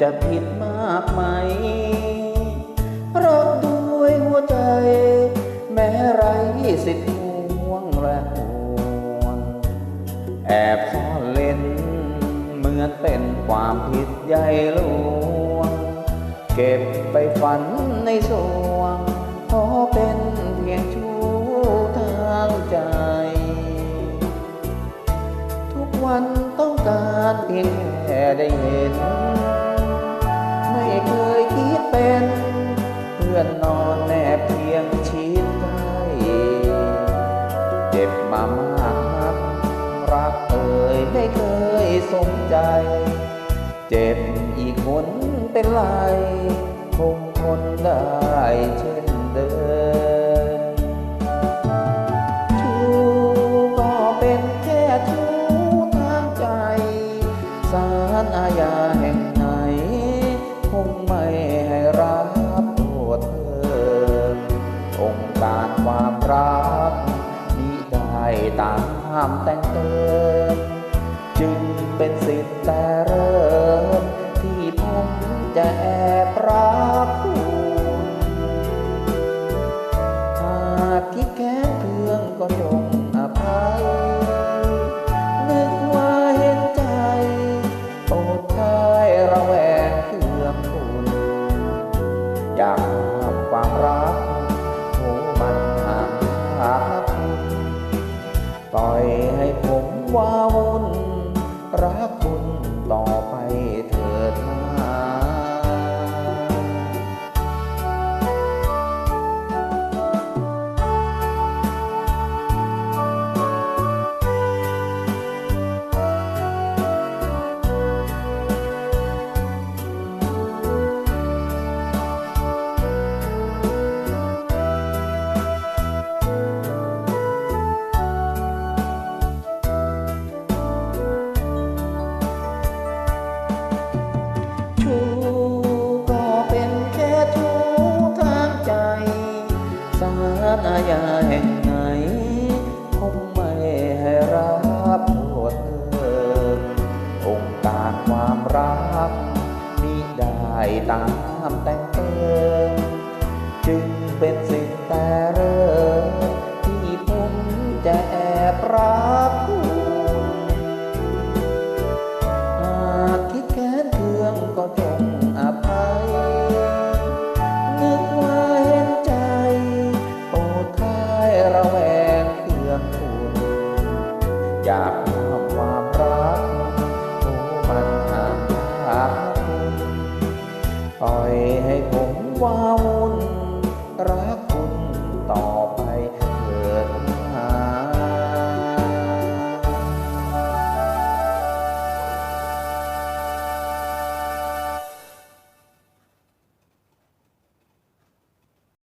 จะผิดมากไหมรักด้วยหัวใจ แม้ไรสิทธิ์ห่วงและห่วง แอบซ่อนเล่น เหมือนเป็นความผิดใหญ่หลวง เก็บไปฝันในสวงพอเป็นเพียงชู้ทางใจ ทุกวันต้องการเพียงแค่ได้เห็น ไม่เคยคิดเป็น เพื่อนนอนแนบเพียงชิดใกล้เจ็บมามากรักเอ่ยไม่เคยสมใจ เจ็บอีกคนเป็นไรคงทนได้เช่นเดิมชูก็เป็นแค่ชู้ทางใจสารอาญาามห้ามแต่งเติม จึงเป็นสิทธิ์แต่เริ่ม ที่ผมจะแอบรักคุณหากที่แค้นเพื่องก็จงามแต่งเติมจึงเป็นสิ่งแต่เริ่มที่ผมจะแอบรักหาคิดแค้นเคืองก็จง